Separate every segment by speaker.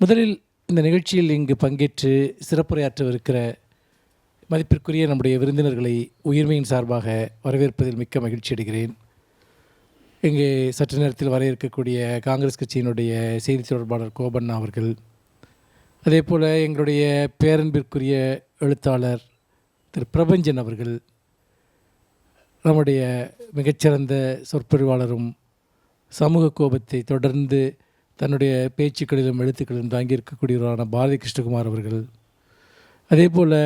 Speaker 1: முதலில் இந்த நிகழ்ச்சியில் இங்கு பங்கேற்று சிறப்புரையாற்றவிருக்கிற மதிப்பிற்குரிய நம்முடைய விருந்தினர்களை உயிர்மையின் சார்பாக வரவேற்பதில் மிக்க மகிழ்ச்சி அடைகிறேன். இங்கே சற்று நேரத்தில் வர இருக்கக்கூடிய காங்கிரஸ் கட்சியினுடைய செய்தி தொடர்பாளர் கோபண்ணா அவர்கள் அதே போல் எங்களுடைய பேரன்பிற்குரிய எழுத்தாளர் திரு பிரபஞ்சன் அவர்கள் நம்முடைய மிகச்சிறந்த சொற்பொழிவாளரும் சமூக கோபத்தை தொடர்ந்து தன்னுடைய பேச்சுக்களிலும் எழுத்துக்களிலும் தாங்கியிருக்கக்கூடியவரான பாரதி கிருஷ்ணகுமார் அவர்கள். அதே போல்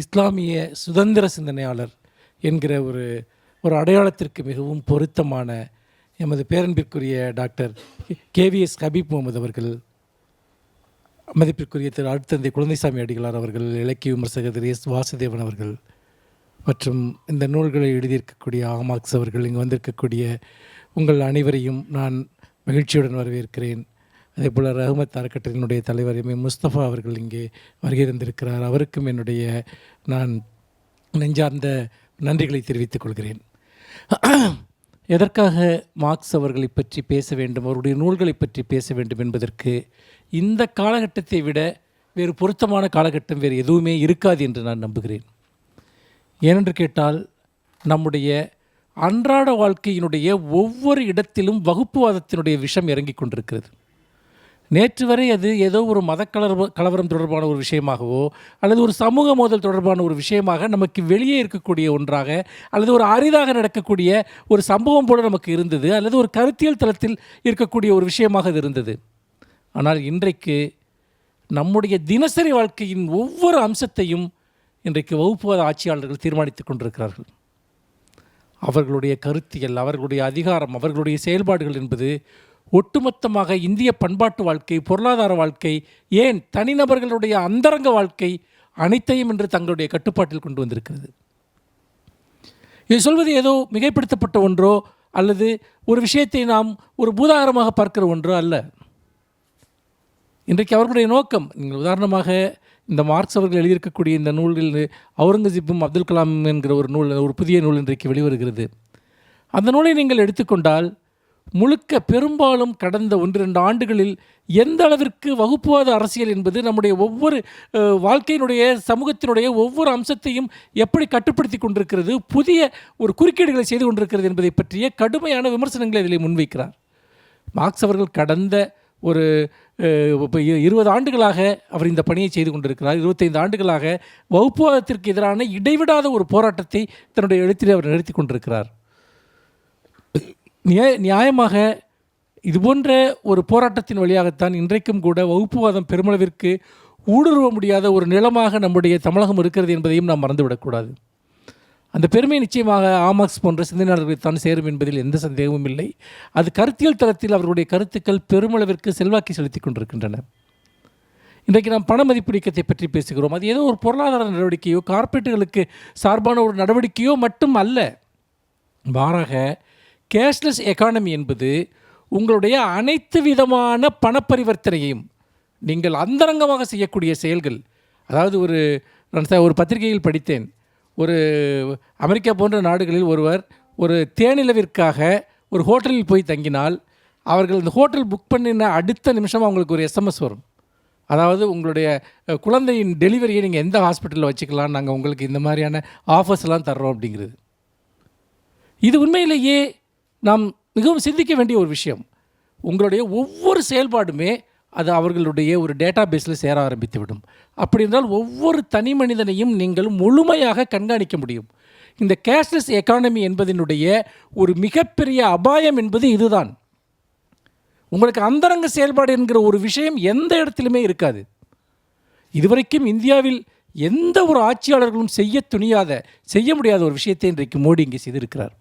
Speaker 1: இஸ்லாமிய சுதந்திர சிந்தனையாளர் என்கிற ஒரு ஒரு அடையாளத்திற்கு மிகவும் பொருத்தமான எமது பேரன்பிற்குரிய டாக்டர் கேவிஎஸ் ஹபீப் முகமது அவர்கள் மதிப்பிற்குரிய திரு அடுத்தந்தை குழந்தைசாமி அடிகளார் அவர்கள் இலக்கிய விமர்சகர் திரு எஸ் வாசுதேவன் அவர்கள் மற்றும் இந்த நூல்களை எழுதியிருக்கக்கூடிய ஆமாக்ஸ் அவர்கள் இங்கு வந்திருக்கக்கூடிய உங்கள் அனைவரையும் நான் மகிழ்ச்சியுடன் வரவேற்கிறேன். அதே போல் ரஹமத் அறக்கட்டளையினுடைய தலைவர் எம் முஸ்தபா அவர்கள் இங்கே வருகை தந்திருக்கிறார். அவருக்கும் என்னுடைய நான் நெஞ்சார்ந்த நன்றிகளை தெரிவித்துக் கொள்கிறேன். எதற்காக மார்க்ஸ் அவர்களை பற்றி பேச வேண்டும் அவருடைய நூல்களை பற்றி பேச வேண்டும் என்பதற்கு இந்த காலகட்டத்தை விட வேறு பொருத்தமான காலகட்டம் வேறு எதுவுமே இருக்காது என்று நான் நம்புகிறேன். ஏனென்று கேட்டால் நம்முடைய அன்றாட வாழ்க்கையினுடைய ஒவ்வொரு இடத்திலும் வகுப்புவாதத்தினுடைய விஷம் இறங்கிக் கொண்டிருக்கிறது. நேற்று வரை அது ஏதோ ஒரு மத கலவரம் தொடர்பான ஒரு விஷயமாகவோ அல்லது ஒரு சமூக மோதல் தொடர்பான ஒரு விஷயமாக நமக்கு வெளியே இருக்கக்கூடிய ஒன்றாக அல்லது ஒரு அரிதாக நடக்கக்கூடிய ஒரு சம்பவம் போல நமக்கு இருந்தது அல்லது ஒரு கருத்தியல் தளத்தில் இருக்கக்கூடிய ஒரு விஷயமாக அது இருந்தது. ஆனால் இன்றைக்கு நம்முடைய தினசரி வாழ்க்கையின் ஒவ்வொரு அம்சத்தையும் இன்றைக்கு வகுப்புவாத ஆட்சியாளர்கள் தீர்மானித்துக் கொண்டிருக்கிறார்கள். அவர்களுடைய கருத்தியல் அவர்களுடைய அதிகாரம் அவர்களுடைய செயல்பாடுகள் என்பது ஒட்டுமொத்தமாக இந்திய பண்பாட்டு வாழ்க்கை பொருளாதார வாழ்க்கை ஏன் தனிநபர்களுடைய அந்தரங்க வாழ்க்கை அனைத்தையும் என்று தங்களுடைய கட்டுப்பாட்டில் கொண்டு வந்திருக்கிறது. இதை சொல்வது ஏதோ மிகைப்படுத்தப்பட்ட ஒன்றோ அல்லது ஒரு விஷயத்தை நாம் ஒரு பூதாகரமாக பார்க்கிற ஒன்றோ அல்ல. இன்றைக்கு அவர்களுடைய நோக்கம் நீங்கள் உதாரணமாக இந்த மார்க்ஸ் அவர்கள் எழுதியிருக்கக்கூடிய இந்த நூலில் அவுரங்கசீப்பும் அப்துல் கலாம் என்கிற ஒரு நூல் ஒரு புதிய நூல் இன்றைக்கு வெளிவருகிறது. அந்த நூலை நீங்கள் எடுத்துக்கொண்டால் முழுக்க பெரும்பாலும் கடந்த ஒன்று ரெண்டு ஆண்டுகளில் எந்த அளவிற்கு வகுப்புவாத அரசியல் என்பது நம்முடைய ஒவ்வொரு வாழ்க்கையினுடைய சமூகத்தினுடைய ஒவ்வொரு அம்சத்தையும் எப்படி கட்டுப்படுத்தி கொண்டிருக்கிறது புதிய ஒரு குறுக்கீடுகளை செய்து கொண்டிருக்கிறது என்பதை பற்றிய கடுமையான விமர்சனங்களை இதில் முன்வைக்கிறார். மார்க்ஸ் அவர்கள் கடந்த ஒரு இருபது ஆண்டுகளாக அவர் இந்த பணியை செய்து கொண்டிருக்கிறார். இருபத்தைந்து ஆண்டுகளாக வகுப்புவாதத்திற்கு எதிரான இடைவிடாத ஒரு போராட்டத்தை தன்னுடைய எழுத்தில் அவர் நிறுத்தி கொண்டிருக்கிறார். நியாய நியாயமாக இதுபோன்ற ஒரு போராட்டத்தின் வழியாகத்தான் இன்றைக்கும் கூட வகுப்புவாதம் பெருமளவிற்கு ஊடுருவ முடியாத ஒரு நிலமாக நம்முடைய தமிழகம் இருக்கிறது என்பதையும் நாம் மறந்துவிடக்கூடாது. அந்த பெருமை நிச்சயமாக ஆமாக்ஸ் போன்ற சிந்தனையாளர்களை தான் சேரும் என்பதில் எந்த சந்தேகமும் இல்லை. அது கருத்தியல் தளத்தில் அவர்களுடைய கருத்துக்கள் பெருமளவிற்கு செல்வாக்கி செலுத்தி கொண்டிருக்கின்றன. இன்றைக்கு நாம் பண மதிப்பிடிக்கத்தை பற்றி பேசுகிறோம். அது ஏதோ ஒரு பொருளாதார நடவடிக்கையோ கார்ப்பரேட்டுகளுக்கு சார்பான ஒரு நடவடிக்கையோ மட்டும் அல்ல. மாறாக கேஷ்லெஸ் எக்கானமி என்பது உங்களுடைய அனைத்து விதமான பணப்பரிவர்த்தனையையும் நீங்கள் அந்தரங்கமாக செய்யக்கூடிய செயல்கள். அதாவது ஒரு நான் ஒரு பத்திரிகையில் படித்தேன். ஒரு அமெரிக்கா போன்ற நாடுகளில் ஒருவர் ஒரு தேனிலவிற்காக ஒரு ஹோட்டலில் போய் தங்கினால் அவர்கள் இந்த ஹோட்டல் புக் பண்ணின அடுத்த நிமிஷம் அவங்களுக்கு ஒரு எஸ்எம்எஸ் வரும். அதாவது உங்களுடைய குழந்தையின் டெலிவரியை நீங்கள் எந்த ஹாஸ்பிட்டலில் வச்சுக்கலாம் நாங்கள் உங்களுக்கு இந்த மாதிரியான ஆஃபர்ஸ்லாம் தர்றோம் அப்படிங்கிறது. இது உண்மையிலேயே நாம் மிகவும் சிந்திக்க வேண்டிய ஒரு விஷயம். உங்களுடைய ஒவ்வொரு செயல்பாடுமே அது அவர்களுடைய ஒரு டேட்டா பேஸில் சேர ஆரம்பித்து விடும். அப்படி என்றால் ஒவ்வொரு தனி மனிதனையும் நீங்கள் முழுமையாக கண்காணிக்க முடியும். இந்த கேஷ்லெஸ் எக்கானமி என்பதனுடைய ஒரு மிகப்பெரிய அபாயம் என்பது இதுதான். உங்களுக்கு அந்தரங்க செயல்பாடு என்கிற ஒரு விஷயம் எந்த இடத்திலுமே இருக்காது. இதுவரைக்கும் இந்தியாவில் எந்த ஒரு ஆட்சியாளர்களும் செய்ய துணியாத செய்ய முடியாத ஒரு விஷயத்தை இன்றைக்கு மோடி இங்கே செய்திருக்கிறார்.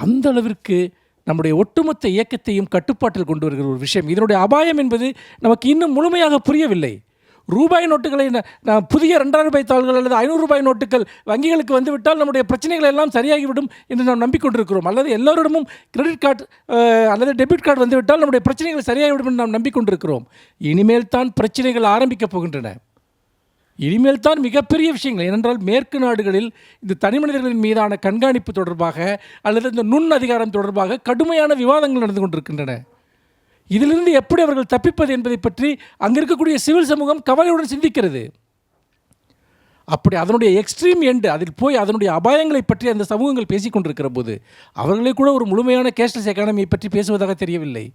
Speaker 1: அந்த அளவிற்கு நம்முடைய ஒட்டுமொத்த இயக்கத்தையும் கட்டுப்பாட்டில் கொண்டு வருகிற ஒரு விஷயம். இதனுடைய அபாயம் என்பது நமக்கு இன்னும் முழுமையாக புரியவில்லை. ரூபாய் நோட்டுகளை ந- நான் புதிய ரெண்டாயிரம் ரூபாய் தாள்கள் அல்லது ஐநூறு ரூபாய் நோட்டுகள் வங்கிகளுக்கு வந்துவிட்டால் நம்முடைய பிரச்சனைகள் எல்லாம் சரியாகிவிடும் என்று நாம் நம்பிக்கொண்டிருக்கிறோம். அல்லது எல்லோரிடமும் கிரெடிட் கார்டு அல்லது டெபிட் கார்டு வந்துவிட்டால் நம்முடைய பிரச்சனைகள் சரியாகிவிடும் என்று நாம் நம்பிக்கொண்டிருக்கிறோம். இனிமேல் தான் பிரச்சனைகள் ஆரம்பிக்கப் போகின்றன. இனிமேல் தான் மிகப்பெரிய விஷயங்கள். ஏனென்றால் மேற்கு நாடுகளில் இந்த தனி மனிதர்களின் மீதான கண்காணிப்பு தொடர்பாக அல்லது இந்த நுண் அதிகாரம் தொடர்பாக கடுமையான விவாதங்கள் நடந்து கொண்டிருக்கின்றன. இதிலிருந்து எப்படி அவர்கள் தப்பிப்பது என்பதை பற்றி அங்கே இருக்கக்கூடிய சிவில் சமூகம் கவலையுடன் சிந்திக்கிறது. அப்படி அதனுடைய எக்ஸ்ட்ரீம் எண்டு அதில் போய் அதனுடைய அபாயங்களை பற்றி அந்த சமூகங்கள் பேசிக்கொண்டிருக்கிற போது அவர்களே கூட ஒரு முழுமையான கேஷ்லெஸ் எக்கானமியை பற்றி பேசுவதாக தெரியவில்லை.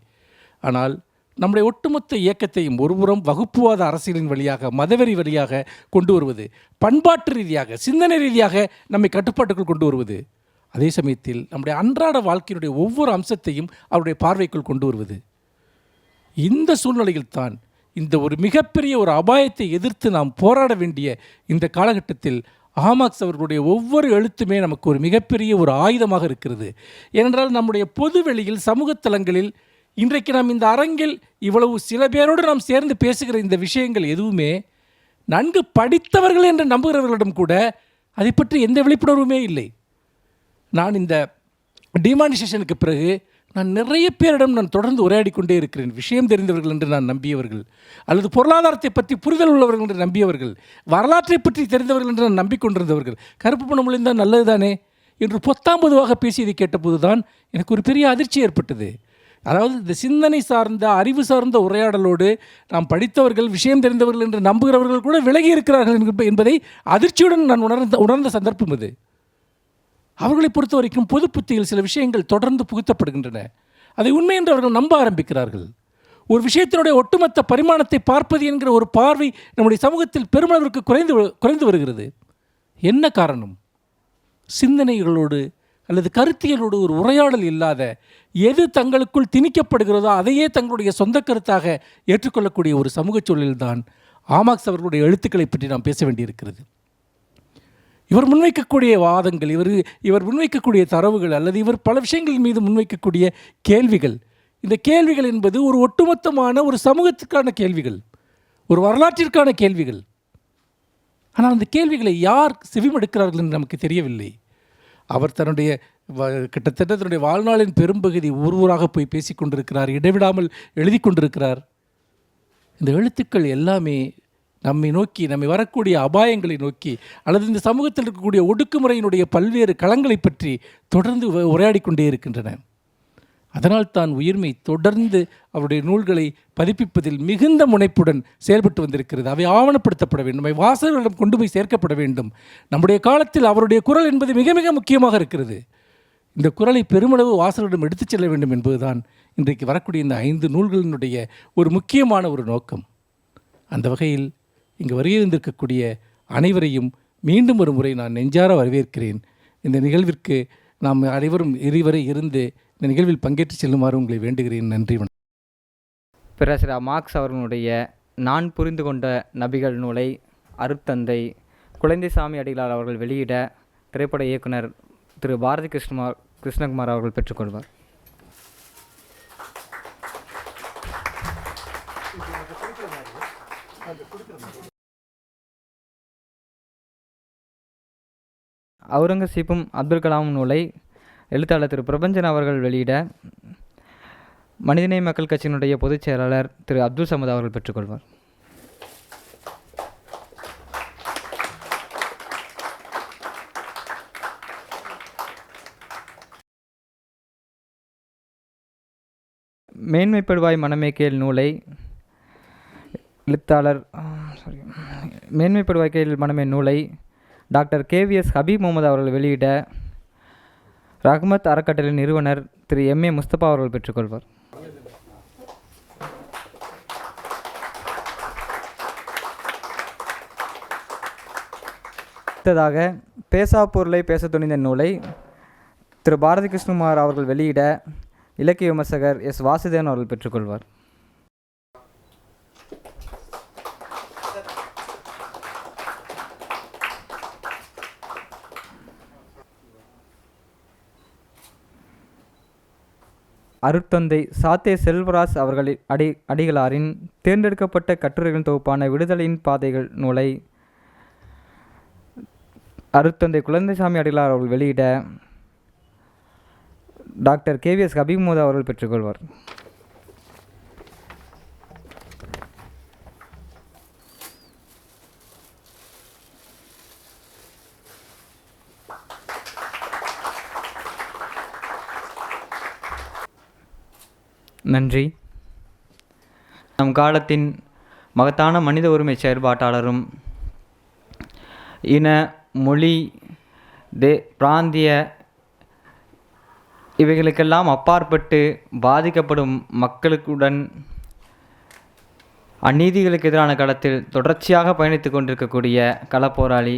Speaker 1: ஆனால் நம்முடைய ஒட்டுமொத்த இயக்கத்தையும் ஒருபுறம் வகுப்புவாத அரசியலின் வழியாக மதவெறி வழியாக கொண்டு வருவது பண்பாட்டு ரீதியாக சிந்தனை ரீதியாக நம்மை கட்டுப்பாட்டுக்குள் கொண்டு வருவது. அதே சமயத்தில் நம்முடைய அன்றாட வாழ்க்கையினுடைய ஒவ்வொரு அம்சத்தையும் அவருடைய பார்வைக்குள் கொண்டு வருவது. இந்த சூழ்நிலையில் தான் இந்த ஒரு மிகப்பெரிய ஒரு அபாயத்தை எதிர்த்து நாம் போராட வேண்டிய இந்த காலகட்டத்தில் ஆமாக்ஸ் அவர்களுடைய ஒவ்வொரு எழுத்துமே நமக்கு ஒரு மிகப்பெரிய ஒரு ஆயுதமாக இருக்கிறது. ஏனென்றால் நம்முடைய பொது வெளியில் சமூக தளங்களில் இன்றைக்கு நாம் இந்த அரங்கில் இவ்வளவு சில பேரோடு நாம் சேர்ந்து பேசுகிற இந்த விஷயங்கள் எதுவுமே நன்கு படித்தவர்கள் என்று நம்புகிறவர்களிடம் கூட அதை பற்றி எந்த விழிப்புணர்வுமே இல்லை. நான் இந்த டிமானிசேஷனுக்கு பிறகு நான் நிறைய பேரிடம் நான் தொடர்ந்து உரையாடி கொண்டே இருக்கிறேன். விஷயம் தெரிந்தவர்கள் என்று நான் நம்பியவர்கள் அல்லது பொருளாதாரத்தை பற்றி புரிதல் உள்ளவர்கள் என்று நம்பியவர்கள் வரலாற்றை பற்றி தெரிந்தவர்கள் என்று நான் நம்பிக்கொண்டிருந்தவர்கள் கருப்பு பணம் ஒளிந்தால் நல்லது தானே என்று பொத்தாம் பொதுவாக பேசியதை கேட்டபோது தான் எனக்கு ஒரு பெரிய அதிர்ச்சி ஏற்பட்டது. அதாவது இந்த சிந்தனை சார்ந்த அறிவு சார்ந்த உரையாடலோடு நாம் படித்தவர்கள் விஷயம் தெரிந்தவர்கள் என்று நம்புகிறவர்கள் கூட விலகி இருக்கிறார்கள் என்பதை அதிர்ச்சியுடன் நான் உணர்ந்த உணர்ந்த சந்தர்ப்பம் இது. அவர்களை பொறுத்த வரைக்கும் பொது புத்தியில் சில விஷயங்கள் தொடர்ந்து புகுத்தப்படுகின்றன. அதை உண்மை என்று அவர்கள் நம்ப ஆரம்பிக்கிறார்கள். ஒரு விஷயத்தினுடைய ஒட்டுமொத்த பரிமாணத்தை பார்ப்பது என்கிற ஒரு பார்வை நம்முடைய சமூகத்தில் பெருமளவிற்கு குறைந்து குறைந்து வருகிறது. என்ன காரணம்? சிந்தனைகளோடு அல்லது கருத்தியலோடு ஒரு உரையாடல் இல்லாத எது தங்களுக்குள் திணிக்கப்படுகிறதோ அதையே தங்களுடைய சொந்த கருத்தாக ஏற்றுக்கொள்ளக்கூடிய ஒரு சமூக சூழலில்தான் ஆமாக்ஸ் அவர்களுடைய எழுத்துக்களை பற்றி நாம் பேச வேண்டியிருக்கிறது. இவர் முன்வைக்கக்கூடிய வாதங்கள் இவர் இவர் முன்வைக்கக்கூடிய தரவுகள் அல்லது இவர் பல விஷயங்கள் மீது முன்வைக்கக்கூடிய கேள்விகள் இந்த கேள்விகள் என்பது ஒரு ஒட்டுமொத்தமான ஒரு சமூகத்திற்கான கேள்விகள் ஒரு வரலாற்றிற்கான கேள்விகள். ஆனால் அந்த கேள்விகளை யார் செவிமடுக்கிறார்கள் என்று நமக்கு தெரியவில்லை. அவர் தன்னுடைய வ- கிட்டத்தட்ட தன்னுடைய வாழ்நாளின் பெரும்பகுதி ஊர் ஊராக போய் பேசிக் கொண்டிருக்கிறார் இடைவிடாமல் எழுதி கொண்டிருக்கிறார் இந்த எழுத்துக்கள் எல்லாமே நம்மை நோக்கி நம்மை வரக்கூடிய அபாயங்களை நோக்கி அல்லது இந்த சமூகத்தில் இருக்கக்கூடிய ஒடுக்குமுறையினுடைய பல்வேறு களங்களை பற்றி தொடர்ந்து உரையாடி கொண்டே இருக்கின்றன. அதனால் தான் உயிர்மை தொடர்ந்து அவருடைய நூல்களை பதிப்பிப்பதில் மிகுந்த முனைப்புடன் செயல்பட்டு வந்திருக்கிறது. அவை ஆவணப்படுத்தப்பட வேண்டும். அவை வாசகர்களிடம் கொண்டு போய் சேர்க்கப்பட வேண்டும். நம்முடைய காலத்தில் அவருடைய குரல் என்பது மிக மிக முக்கியமாக இருக்கிறது. இந்த குரலை பெருமளவு வாசகரிடம் எடுத்துச் செல்ல வேண்டும் என்பதுதான் இன்றைக்கு வரக்கூடிய இந்த ஐந்து நூல்களினுடைய ஒரு முக்கியமான ஒரு நோக்கம். அந்த வகையில் இங்கு வருகியிருந்திருக்கக்கூடிய அனைவரையும் மீண்டும் ஒரு முறை நான் நெஞ்சார வரவேற்கிறேன். இந்த நிகழ்விற்கு நாம் அனைவரும் இருவரை இருந்து இந்த நிகழ்வில் பங்கேற்று செல்லுமாறு உங்களை வேண்டுகிறேன். நன்றி வணக்கம்.
Speaker 2: பேராசிரியர் மார்க்ஸ் அவர்களுடைய நான் புரிந்து கொண்ட நபிகள் நூலை அருத்தந்தை குழந்தைசாமி அடிகளார் அவர்கள் வெளியிட திரைப்பட இயக்குனர் திரு பாரதி கிருஷ்ணகுமார் கிருஷ்ணகுமார் அவர்கள் பெற்றுக்கொள்வார் அவுரங்கசீப்பும் அப்துல் கலாம் நூலை எழுத்தாளர் திரு பிரபஞ்சன் அவர்கள் வெளியிட மனிதநேய மக்கள் கட்சியினுடைய பொதுச் செயலாளர் திரு அப்துல் சமத் அவர்கள் பெற்றுக்கொள்வார். மேன்மைப்படுவாய் மனமே கேள் நூலை எழுத்தாளர் சாரி மேன்மைப்படுவாய் கேள் மனமே நூலை டாக்டர் கேவிஎஸ் ஹபீப் முகமது அவர்கள் வெளியிட ரஹ்மத் அறக்கட்டளை நிறுவனர் திரு எம் ஏ முஸ்தபா அவர்கள் பெற்றுக்கொள்வார். அடுத்ததாக பேசா பொருளை பேச துணிந்த நூலை திரு பாரதி கிருஷ்ணகுமார் அவர்கள் வெளியிட இலக்கிய விமர்சகர் எஸ் வாசுதேவன் அவர்கள் பெற்றுக்கொள்வார். அருட்தந்தை சாத்தே செல்வராஜ் அவர்களின் அடி அடிகளாரின் தேர்ந்தெடுக்கப்பட்ட கட்டுரைகளின் தொகுப்பான விடுதலையின் பாதைகள் நூலை அருட்தந்தை குழந்தைசாமி அடிகளார் அவர்கள் வெளியிட டாக்டர் கேவிஎஸ் ஹபீமோதா அவர்கள் பெற்றுக்கொள்வார். நன்றி. நம் காலத்தின் மகத்தான மனித உரிமை செயற்பாட்டாளரும் இன மொழி தே பிராந்திய இவைகளுக்கெல்லாம் அப்பாற்பட்டு பாதிக்கப்படும் மக்களுக்குடன் அநீதிகளுக்கு எதிரான களத்தில் தொடர்ச்சியாக பயணித்து கொண்டிருக்கக்கூடிய களப்போராளி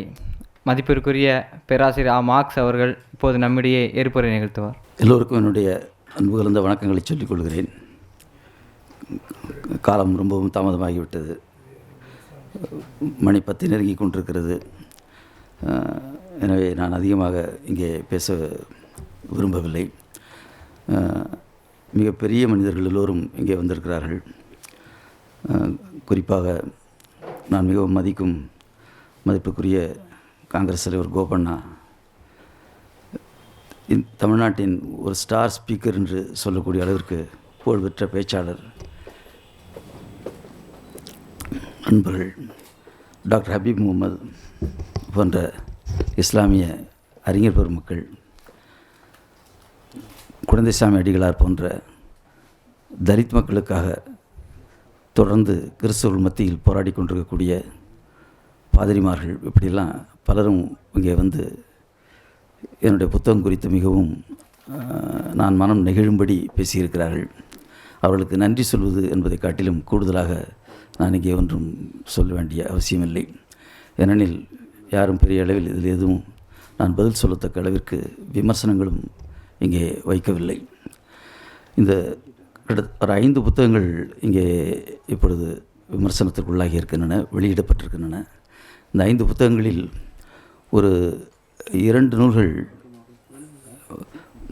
Speaker 2: மதிப்பிற்குரிய பேராசிரியர் ஆ. மார்க்ஸ் அவர்கள் இப்போது நம்மிடையே ஏற்புரை நிகழ்த்துவார்.
Speaker 3: எல்லோருக்கும் என்னுடைய அன்பு கலந்த வணக்கங்களை சொல்லிக் கொள்கிறேன். காலம் ரொம்பவும் தாமதமாகிவிட்டது. மணி பத்து நெருங்கி கொண்டிருக்கிறது. எனவே நான் அதிகமாக இங்கே பேச விரும்பவில்லை. மிகப்பெரிய மனிதர்கள் எல்லோரும் இங்கே வந்திருக்கிறார்கள். குறிப்பாக நான் மிகவும் மதிக்கும் மதிப்புக்குரிய காங்கிரஸ் தலைவர் கோபண்ணா. தமிழ்நாட்டின் ஒரு ஸ்டார் ஸ்பீக்கர் என்று சொல்லக்கூடிய அளவிற்கு புகழ்பெற்ற பேச்சாளர். நண்பர்கள் டாக்டர் ஹபீப் முகமது போன்ற இஸ்லாமிய அறிஞர் பெருமக்கள் குழந்தைசாமி அடிகளார் போன்ற தலித் மக்களுக்காக தொடர்ந்து கிறிஸ்தவர்கள் மத்தியில் போராடி கொண்டிருக்கக்கூடிய பாதிரிமார்கள் இப்படியெல்லாம் பலரும் இங்கே வந்து என்னுடைய புத்தகம் குறித்து மிகவும் நான் மனம் நெகிழும்படி பேசியிருக்கிறார்கள். அவர்களுக்கு நன்றி சொல்வது என்பதை காட்டிலும் கூடுதலாக நான் இங்கே ஒன்றும் சொல்ல வேண்டிய அவசியமில்லை. ஏனெனில் யாரும் பெரிய அளவில் இதில் எதுவும் நான் பதில் சொல்லத்தக்க அளவிற்கு விமர்சனங்களும் இங்கே வைக்கவில்லை. இந்த கிட்ட ஒரு ஐந்து புத்தகங்கள் இங்கே இப்பொழுது விமர்சனத்திற்குள்ளாகி இருக்கின்றன வெளியிடப்பட்டிருக்கின்றன. இந்த ஐந்து புத்தகங்களில் ஒரு இரண்டு நூல்கள்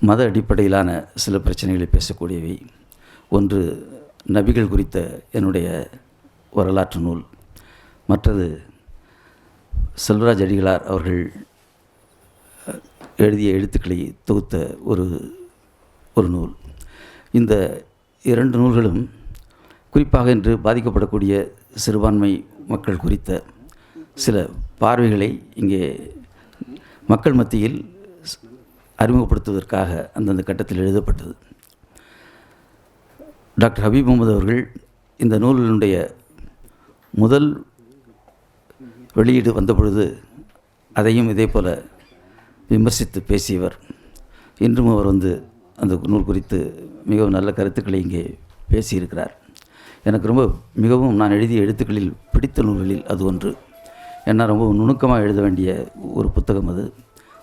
Speaker 3: மத அடிப்படையிலான சில பிரச்சனைகளை பேசக்கூடியவை. ஒன்று நபிகள் குறித்த என்னுடைய வரலாற்று நூல். மற்றது செல்வராஜ் அடிகளார் அவர்கள் எழுதிய எழுத்துக்களை தொகுத்த ஒரு ஒரு நூல். இந்த இரண்டு நூல்களும் குறிப்பாக இன்று பாதிக்கப்படக்கூடிய சிறுபான்மை மக்கள் குறித்த சில பார்வைகளை இங்கே மக்கள் மத்தியில் அறிமுகப்படுத்துவதற்காக அந்தந்த கட்டத்தில் எழுதப்பட்டது. டாக்டர் ஹபீப் முகமது அவர்கள் இந்த நூலினுடைய முதல் வெளியீடு வந்த பொழுது அதையும் இதே போல விமர்சித்து பேசியவர். இன்றும் அவர் வந்து அந்த நூல் குறித்து மிகவும் நல்ல கருத்துக்களை இங்கே பேசியிருக்கிறார். எனக்கு ரொம்ப மிகவும் நான் எழுதிய எழுத்துக்களில் பிடித்த நூல்களில் அது ஒன்று. ஏன்னா ரொம்ப நுணுக்கமாக எழுத வேண்டிய ஒரு புத்தகம் அது.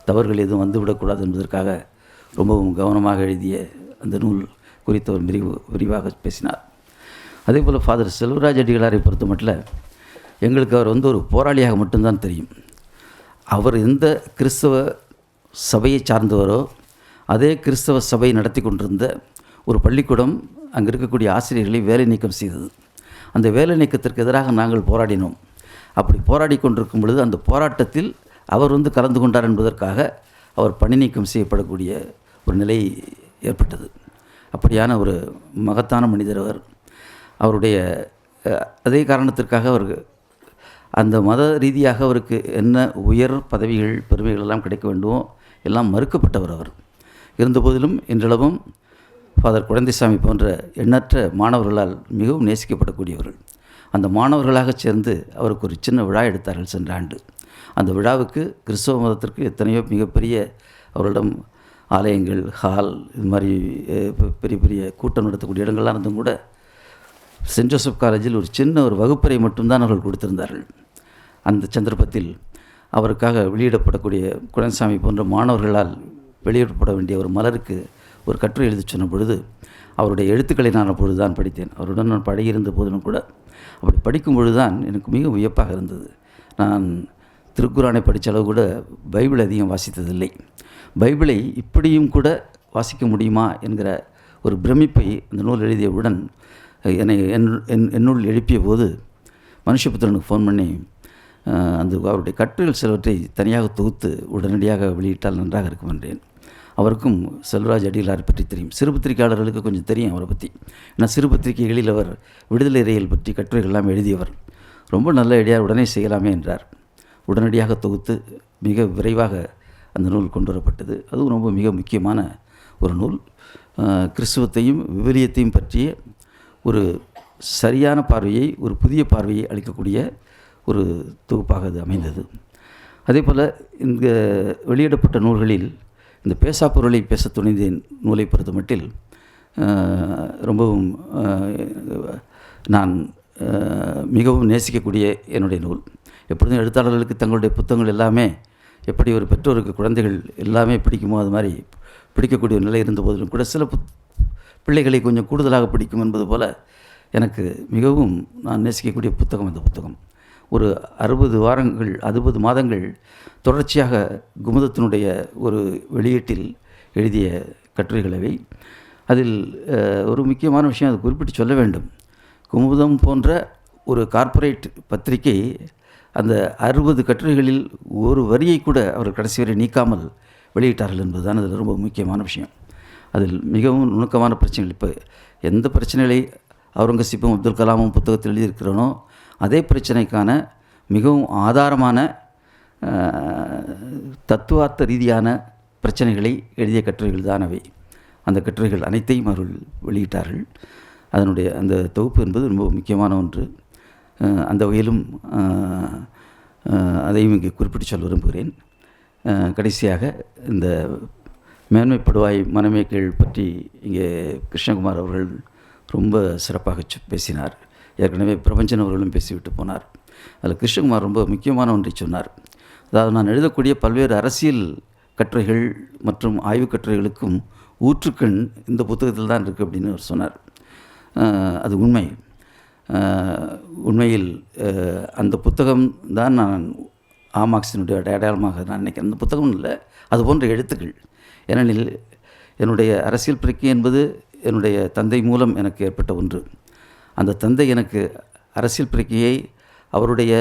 Speaker 3: தவறுகள் எதுவும் வந்துவிடக்கூடாது என்பதற்காக ரொம்பவும் கவனமாக எழுதிய அந்த நூல் குறித்த ஒரு விரிவு விரிவாக பேசினார். அதே போல் ஃபாதர் செல்வராஜ் அடிகளாரை பொறுத்த மட்டும் எங்களுக்கு அவர் வந்து ஒரு போராளியாக மட்டும்தான் தெரியும். அவர் எந்த கிறிஸ்தவ சபையை சார்ந்தவரோ அதே கிறிஸ்தவ சபை நடத்தி கொண்டிருந்த ஒரு பள்ளிக்கூடம் அங்கே இருக்கக்கூடிய ஆசிரியர்களை வேலை நீக்கம் செய்தது. அந்த வேலை நீக்கத்திற்கு எதிராக நாங்கள் போராடினோம். அப்படி போராடி கொண்டிருக்கும் பொழுது அந்த போராட்டத்தில் அவர் வந்து கலந்து கொண்டார் என்பதற்காக அவர் பணி நீக்கம் செய்யப்படக்கூடிய ஒரு நிலை ஏற்பட்டது. அப்படியான ஒரு மகத்தான மனிதர் அவர். அவருடைய அதே காரணத்திற்காக அவர் அந்த மத ரீதியாக அவருக்கு என்ன உயர் பதவிகள் பெருமைகள் எல்லாம் கிடைக்க வேண்டுமோ எல்லாம் மறுக்கப்பட்டவர் அவர். இருந்தபோதிலும் இன்றளவும் ஃபாதர் குழந்தைசாமி போன்ற எண்ணற்ற மாணவர்களால் மிகவும் நேசிக்கப்படக்கூடியவர்கள். அந்த மாணவர்களாக சேர்ந்து அவருக்கு ஒரு சின்ன விழா எடுத்தார்கள் சென்ற ஆண்டு. அந்த விழாவுக்கு கிறிஸ்தவ மதத்திற்கு எத்தனையோ மிகப்பெரிய அவர்களிடம் ஆலயங்கள் ஹால் இது மாதிரி பெரிய பெரிய கூட்டம் நடத்தக்கூடிய இடங்கள்லாம் இருந்தும் கூட சென்ட் ஜோசப் காலேஜில் ஒரு சின்ன ஒரு வகுப்பறை மட்டும்தான் அவர்கள் கொடுத்திருந்தார்கள். அந்த சந்தர்ப்பத்தில் அவருக்காக வெளியிடப்படக்கூடிய குழந்தைசாமி போன்ற மாணவர்களால் வெளியிடப்பட வேண்டிய ஒரு மலருக்கு ஒரு கட்டுரை எழுதி சொன்ன பொழுது அவருடைய எழுத்துக்களை நான் அப்பொழுது தான் படித்தேன். அவருடன் நான் பழகியிருந்த போதிலும் கூட அப்படி படிக்கும் பொழுது தான் எனக்கு மிக வியப்பாக இருந்தது. நான் திருக்குறானை படித்த அளவு கூட பைபிள் அதிகம் வாசித்ததில்லை. பைபிளை இப்படியும் கூட வாசிக்க முடியுமா என்கிற ஒரு பிரமிப்பை அந்த நூல் எழுதியவுடன் என்னை என் என்னுள் எழுப்பிய போது மனுஷபுத்திரனுக்கு ஃபோன் பண்ணி அந்த அவருடைய கட்டுரைகள் சிலவற்றை தனியாக தொகுத்து உடனடியாக வெளியிட்டால் நன்றாக இருக்கும் என்றேன். அவருக்கும் செல்வராஜ் அடிகளார் பற்றி தெரியும். சிறு பத்திரிகையாளர்களுக்கு கொஞ்சம் தெரியும் அவரை பற்றி ஏன்னா சிறு பத்திரிகைகளில் அவர் விடுதலை இறையில் பற்றி கட்டுரைகள் எல்லாம் எழுதியவர். ரொம்ப நல்ல ஐடியார் உடனே செய்யலாமே என்றார். உடனடியாக தொகுத்து மிக விரைவாக அந்த நூல் கொண்டு வரப்பட்டது. அதுவும் ரொம்ப மிக முக்கியமான ஒரு நூல். கிறிஸ்துவத்தையும் விவிலியத்தையும் பற்றிய ஒரு சரியான பார்வையை ஒரு புதிய பார்வையை அளிக்கக்கூடிய ஒரு தொகுப்பாக அது அமைந்தது. அதே போல் இந்த வெளியிடப்பட்ட நூல்களில் இந்த பேசா பொருளை பேச துணிந்தேன் நூலை பொறுத்த மட்டில் ரொம்பவும் நான் மிகவும் நேசிக்கக்கூடிய என்னுடைய நூல். எப்பொழுதும் எழுத்தாளர்களுக்கு தங்களுடைய புத்தகங்கள் எல்லாமே எப்படி ஒரு பெற்றோருக்கு குழந்தைகள் எல்லாமே பிடிக்குமோ அது மாதிரி பிடிக்கக்கூடிய ஒரு நிலை இருந்த போதிலும் கூட சில புத் பிள்ளைகளை கொஞ்சம் கூடுதலாக பிடிக்கும் என்பது போல் எனக்கு மிகவும் நான் நேசிக்கக்கூடிய புத்தகம் இந்த புத்தகம். ஒரு அறுபது வாரங்கள் அறுபது மாதங்கள் தொடர்ச்சியாக குமுதத்தினுடைய ஒரு வெளியீட்டில் எழுதிய கட்டுரைகளவை அதில் ஒரு முக்கியமான விஷயம் அது குறிப்பிட்டு சொல்ல வேண்டும். குமுதம் போன்ற ஒரு கார்ப்பரேட் பத்திரிகை அந்த அறுபது கட்டுரைகளில் ஒரு வரியை கூட அவர் கடைசி வரை நீக்காமல் வெளியிட்டார்கள் என்பதுதான் அதில் ரொம்ப முக்கியமான விஷயம். அதில் மிகவும் நுணுக்கமான பிரச்சனைகள். இப்போ எந்த பிரச்சனைகளை அவுரங்கசீப்பும் அப்துல் கலாமும் புத்தகத்தில் எழுதியிருக்கிறனோ அதே பிரச்சனைக்கான மிகவும் ஆதாரமான தத்துவார்த்த ரீதியான பிரச்சனைகளை எழுதிய கட்டுரைகள் தான் அவை. அந்த கட்டுரைகள் அனைத்தையும் அவர்கள் வெளியிட்டார்கள். அதனுடைய அந்த தொகுப்பு என்பது ரொம்ப முக்கியமான ஒன்று. அந்த வகையிலும் அதையும் இங்கே குறிப்பிட்டு சொல்ல விரும்புகிறேன். கடைசியாக இந்த மேன்மைப்படுவாய் மனமேக்கள் பற்றி இங்கே கிருஷ்ணகுமார் அவர்கள் ரொம்ப சிறப்பாக பேசினார். ஏற்கனவே பிரபஞ்சன் அவர்களும் பேசிவிட்டு போனார். அதில் கிருஷ்ணகுமார் ரொம்ப முக்கியமான ஒன்றை சொன்னார். அதாவது நான் எழுதக்கூடிய பல்வேறு அரசியல் கட்டுரைகள் மற்றும் ஆய்வுக் கட்டுரைகளுக்கும் ஊற்றுக்கண் இந்த புத்தகத்தில் தான் இருக்குது அப்படின்னு அவர் சொன்னார். அது உண்மை. உண்மையில் அந்த புத்தகம் தான் நான் ஆமாக்ஸினுடைய அடையாளமாக நான் நினைக்கிறேன். அந்த புத்தகம் இல்லை. அது போன்ற எழுத்துக்கள். ஏனெனில் என்னுடைய அரசியல் பிரக்கை என்பது என்னுடைய தந்தை மூலம் எனக்கு ஏற்பட்ட ஒன்று. அந்த தந்தை எனக்கு அரசியல் பிரக்கையை அவருடைய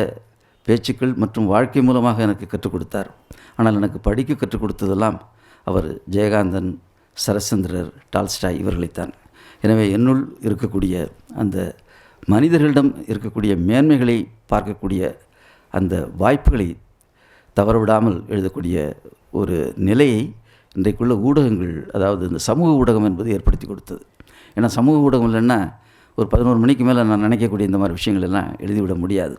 Speaker 3: பேச்சுக்கள் மற்றும் வாழ்க்கை மூலமாக எனக்கு கற்றுக் கொடுத்தார். ஆனால் எனக்கு படிக்க கற்றுக் கொடுத்ததெல்லாம் அவர் ஜெயகாந்தன் சரசந்திரர் டால்ஸ்டாய் இவர்களைத்தான். எனவே என்னுள் இருக்கக்கூடிய அந்த மனிதர்களிடம் இருக்கக்கூடிய மேன்மைகளை பார்க்கக்கூடிய அந்த வாய்ப்புகளை தவறவிடாமல் எழுதக்கூடிய ஒரு நிலையை இன்றைக்குள்ள ஊடகங்கள் அதாவது இந்த சமூக ஊடகம் என்பது ஏற்படுத்தி கொடுத்தது. ஏன்னா சமூக ஊடகம் இல்லைன்னா ஒரு பதினோரு மணிக்கு மேலே நான் நினைக்கக்கூடிய இந்த மாதிரி விஷயங்கள் எல்லாம் எழுதிவிட முடியாது.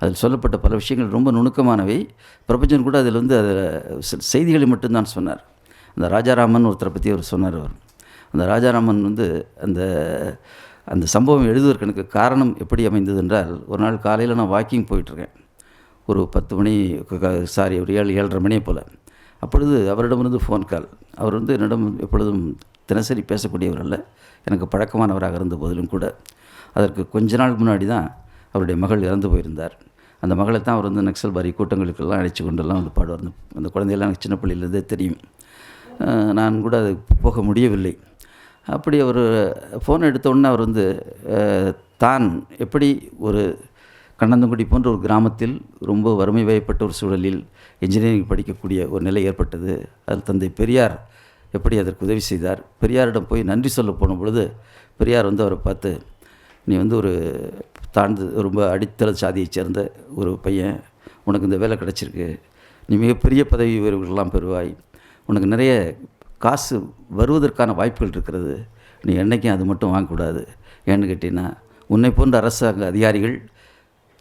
Speaker 3: அதில் சொல்லப்பட்ட பல விஷயங்கள் ரொம்ப நுணுக்கமானவை. பிரபஞ்சன் கூட அதில் வந்து அதில் செய்திகளை மட்டும்தான் சொன்னார். அந்த ராஜாராமன் ஒருத்தரை பற்றி அவர் சொன்னார் அவர். அந்த ராஜாராமன் வந்து அந்த அந்த சம்பவம் எழுதுவதற்கு எனக்கு காரணம் எப்படி அமைந்தது என்றால் ஒரு நாள் காலையில் நான் வாக்கிங் போயிட்டுருக்கேன் ஒரு பத்து மணி சாரி ஒரு ஏழு ஏழரை மணியை போல். அப்பொழுது அவரிடமிருந்து ஃபோன் கால் அவர் வந்து என்னிடம் எப்பொழுதும் தினசரி பேசக்கூடியவர் அல்ல. எனக்கு பழக்கமானவராக இருந்த போதிலும் கூட. அதற்கு கொஞ்ச நாள் முன்னாடி தான் அவருடைய மகள் இறந்து போயிருந்தார். அந்த மகளை தான் அவர் வந்து நக்சல் பாரி கூட்டங்களுக்கெல்லாம் அழைச்சி கொண்டெல்லாம் வந்து பாடுவார். அந்த அந்த குழந்தையெல்லாம் எனக்கு சின்ன பிள்ளையிலேருந்தே தெரியும். நான் கூட அது போக முடியவில்லை. அப்படி அவர் ஃபோன் எடுத்த உடனே அவர் வந்து தான் எப்படி ஒரு கண்ணந்தங்குடி போன்ற ஒரு கிராமத்தில் ரொம்ப வறுமை வயப்பட்ட ஒரு சூழலில் இன்ஜினியரிங் படிக்கக்கூடிய ஒரு நிலை ஏற்பட்டது. அதில் தந்தை பெரியார் எப்படி அதற்கு உதவி செய்தார்? பெரியாரிடம் போய் நன்றி சொல்ல போன பொழுது பெரியார் வந்து அவரை பார்த்து நீ வந்து ஒரு தாழ்ந்து ரொம்ப அடித்தள சாதியைச் சேர்ந்த ஒரு பையன். உனக்கு இந்த வேலை கிடச்சிருக்கு. நீ மிகப்பெரிய பதவி உயர்வுகள்லாம் பெறுவாய். உனக்கு நிறைய காசு வருவதற்கான வாய்ப்புகள் இருக்கிறது. நீ என்றைக்கும் அது மட்டும் வாங்கக்கூடாது. ஏன்னு கேட்டீங்கன்னா உன்னை போன்ற அரசாங்க அதிகாரிகள்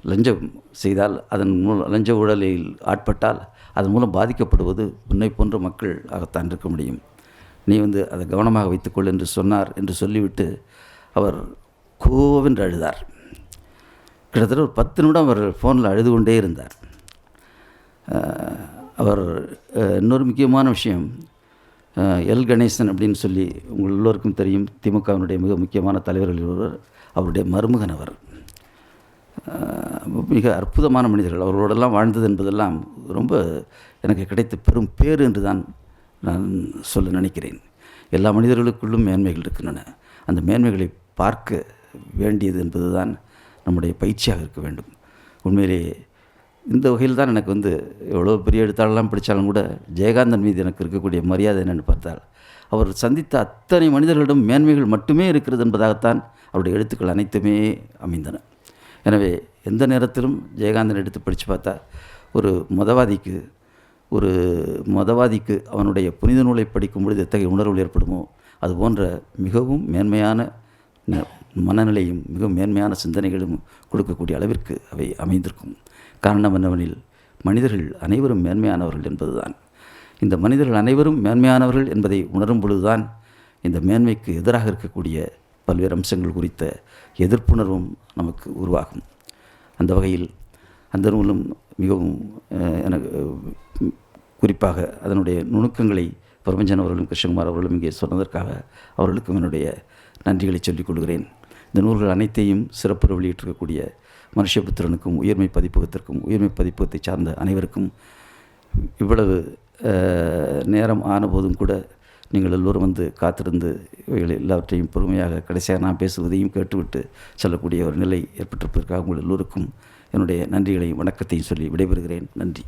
Speaker 3: லஞ்சம் செய்தால் அதன் மூலம் லஞ்ச ஊழலில் ஆட்பட்டால் அதன் மூலம் பாதிக்கப்படுவது உன்னை போன்ற மக்கள் ஆகத்தான் இருக்க முடியும். நீ வந்து அதை கவனமாக வைத்துக்கொள் என்று சொன்னார் என்று சொல்லிவிட்டு அவர் கோவென்று அழுதார். கிட்டத்தட்ட ஒரு பத்து நிமிடம் அவர் ஃபோனில் அழுது கொண்டே இருந்தார். அவர் இன்னொரு முக்கியமான விஷயம் எல் கணேசன் அப்படின்னு சொல்லி உங்கள் எல்லோருக்கும் தெரியும் திமுகவினுடைய மிக முக்கியமான தலைவர்களில் ஒருவர் அவருடைய மருமகன் அவர். மிக அற்புதமான மனிதர்கள். அவர்களோடெல்லாம் வாழ்ந்தது என்பதெல்லாம் ரொம்ப எனக்கு கிடைத்த பெரும் பேர் என்று தான் நான் சொல்ல நினைக்கிறேன். எல்லா மனிதர்களுக்குள்ளும் மேன்மைகள் இருக்கின்றன. அந்த மேன்மைகளை பார்க்க வேண்டியது என்பது தான் நம்முடைய பயிற்சியாக இருக்க வேண்டும். உண்மையிலேயே இந்த வகையில் தான் எனக்கு வந்து எவ்வளோ பெரிய எழுத்தாளெல்லாம் படித்தாலும் கூட ஜெயகாந்தன் மீது எனக்கு இருக்கக்கூடிய மரியாதை என்னென்னு பார்த்தால் அவர் சந்தித்த அத்தனை மனிதர்களிடம் மேன்மைகள் மட்டுமே இருக்கிறது என்பதாகத்தான் அவருடைய எழுத்துக்கள் அனைத்துமே அமைந்தன. எனவே எந்த நேரத்திலும் ஜெயகாந்தன் எடுத்து படித்து பார்த்தா ஒரு மதவாதிக்கு ஒரு மதவாதிக்கு அவனுடைய புனித நூலை படிக்கும் பொழுது எத்தகைய உணர்வுகள் ஏற்படுமோ அது போன்ற மிகவும் மேன்மையான ந- மனநிலையும் மிக மேன்மையான சிந்தனைகளும் கொடுக்கக்கூடிய அளவிற்கு அவை அமைந்திருக்கும். காரணம் என்னவெனில் மனிதர்கள் அனைவரும் மேன்மையானவர்கள் என்பதுதான். இந்த மனிதர்கள் அனைவரும் மேன்மையானவர்கள் என்பதை உணரும் பொழுதுதான் இந்த மேன்மைக்கு எதிராக இருக்கக்கூடிய பல்வேறு அம்சங்கள் குறித்த எதிர்ப்புணர்வும் நமக்கு உருவாகும். அந்த வகையில் அந்த நூலும் மிகவும் எனக்கு குறிப்பாக அதனுடைய நுணுக்கங்களை பிரபஞ்சன் அவர்களும் கிருஷ்ணகுமார் அவர்களும் இங்கே சொன்னதற்காக அவர்களுக்கும் என்னுடைய நன்றிகளை சொல்லிக் கொள்கிறேன். இந்த நூல்கள் அனைத்தையும் சிறப்பு வெளியிட்டிருக்கக்கூடிய மனுஷபுத்திரனுக்கும் உயர்மை பதிப்பகத்திற்கும் உயர்மை பதிப்பகத்தை சார்ந்த அனைவருக்கும் இவ்வளவு நேரம் ஆனபோதும் கூட நீங்கள் எல்லோரும் வந்து காத்திருந்து இவைகள் எல்லாவற்றையும் பொறுமையாக கடைசியாக நான் பேசுவதையும் கேட்டுவிட்டு செல்லக்கூடிய ஒரு நிலை ஏற்பட்டிருப்பதற்காக உங்கள் எல்லோருக்கும் என்னுடைய நன்றிகளையும் வணக்கத்தையும் சொல்லி விடைபெறுகிறேன். நன்றி.